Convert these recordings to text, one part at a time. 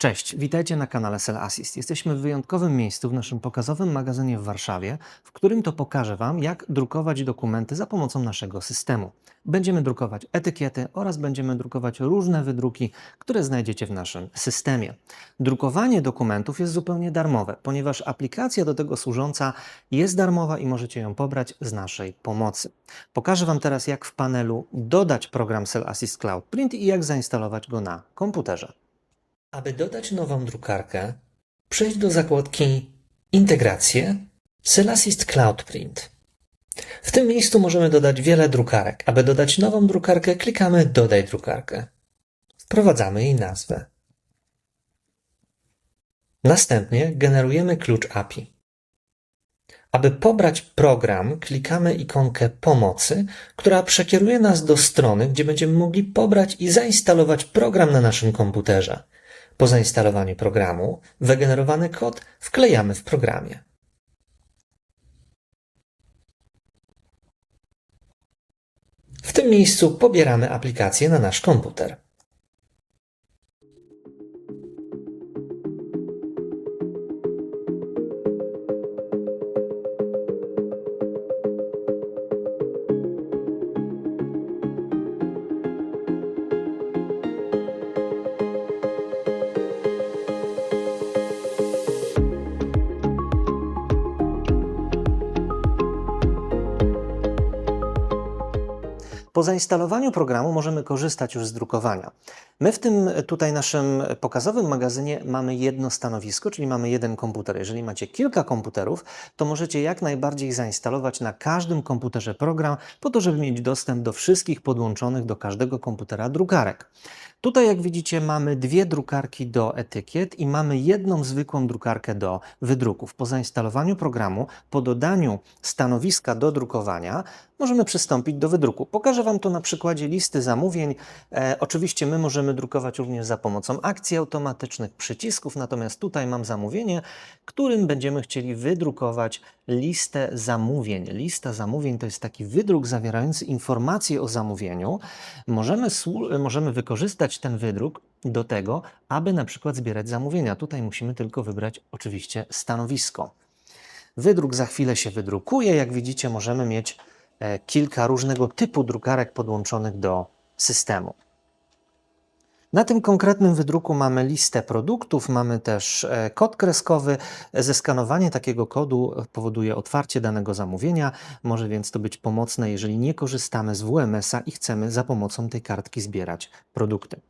Cześć, witajcie na kanale Cell Assist. Jesteśmy w wyjątkowym miejscu w naszym pokazowym magazynie w Warszawie, w którym to pokażę Wam, jak drukować dokumenty za pomocą naszego systemu. Będziemy drukować etykiety oraz będziemy drukować różne wydruki, które znajdziecie w naszym systemie. Drukowanie dokumentów jest zupełnie darmowe, ponieważ aplikacja do tego służąca jest darmowa i możecie ją pobrać z naszej pomocy. Pokażę Wam teraz, jak w panelu dodać program Cell Assist Cloud Print i jak zainstalować go na komputerze. Aby dodać nową drukarkę, przejdź do zakładki Integracje Cell Assist Cloud Print. W tym miejscu możemy dodać wiele drukarek. Aby dodać nową drukarkę, klikamy Dodaj drukarkę. Wprowadzamy jej nazwę. Następnie generujemy klucz API. Aby pobrać program, klikamy ikonkę pomocy, która przekieruje nas do strony, gdzie będziemy mogli pobrać i zainstalować program na naszym komputerze. Po zainstalowaniu programu, wygenerowany kod wklejamy w programie. W tym miejscu pobieramy aplikację na nasz komputer. Po zainstalowaniu programu możemy korzystać już z drukowania. My w tym tutaj naszym pokazowym magazynie mamy jedno stanowisko, czyli mamy jeden komputer. Jeżeli macie kilka komputerów, to możecie jak najbardziej zainstalować na każdym komputerze program, po to, żeby mieć dostęp do wszystkich podłączonych do każdego komputera drukarek. Tutaj, jak widzicie, mamy dwie drukarki do etykiet i mamy jedną zwykłą drukarkę do wydruków. Po zainstalowaniu programu, po dodaniu stanowiska do drukowania, możemy przystąpić do wydruku. Pokażę Wam to na przykładzie listy zamówień. E, oczywiście my możemy drukować również za pomocą akcji automatycznych, przycisków, natomiast tutaj mam zamówienie, którym będziemy chcieli wydrukować listę zamówień. Lista zamówień to jest taki wydruk zawierający informacje o zamówieniu. Możemy, możemy wykorzystać ten wydruk do tego, aby na przykład zbierać zamówienia. Tutaj musimy tylko wybrać oczywiście stanowisko. Wydruk za chwilę się wydrukuje. Jak widzicie, możemy mieć e, kilka różnego typu drukarek podłączonych do systemu. Na tym konkretnym wydruku mamy listę produktów, mamy też e, kod kreskowy. Zeskanowanie takiego kodu powoduje otwarcie danego zamówienia. Może więc to być pomocne, jeżeli nie korzystamy z WMS-a i chcemy za pomocą tej kartki zbierać produkty.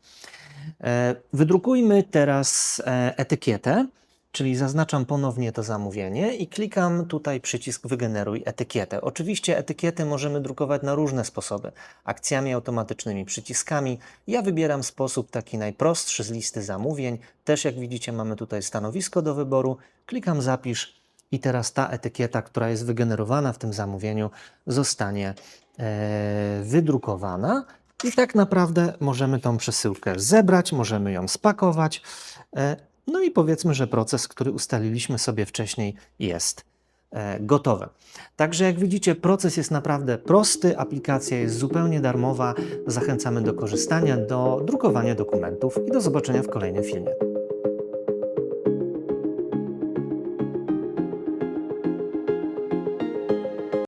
E, Wydrukujmy teraz e, etykietę, czyli zaznaczam ponownie to zamówienie i klikam tutaj przycisk Wygeneruj etykietę. Oczywiście etykiety możemy drukować na różne sposoby. Akcjami automatycznymi, przyciskami. Ja wybieram sposób taki najprostszy z listy zamówień. Też jak widzicie mamy tutaj stanowisko do wyboru. Klikam Zapisz i teraz ta etykieta, która jest wygenerowana w tym zamówieniu zostanie e, wydrukowana. I tak naprawdę możemy tą przesyłkę zebrać, możemy ją spakować. No i powiedzmy, że proces, który ustaliliśmy sobie wcześniej, jest e, gotowy. Także jak widzicie, proces jest naprawdę prosty, aplikacja jest zupełnie darmowa. Zachęcamy do korzystania, do drukowania dokumentów i do zobaczenia w kolejnym filmie.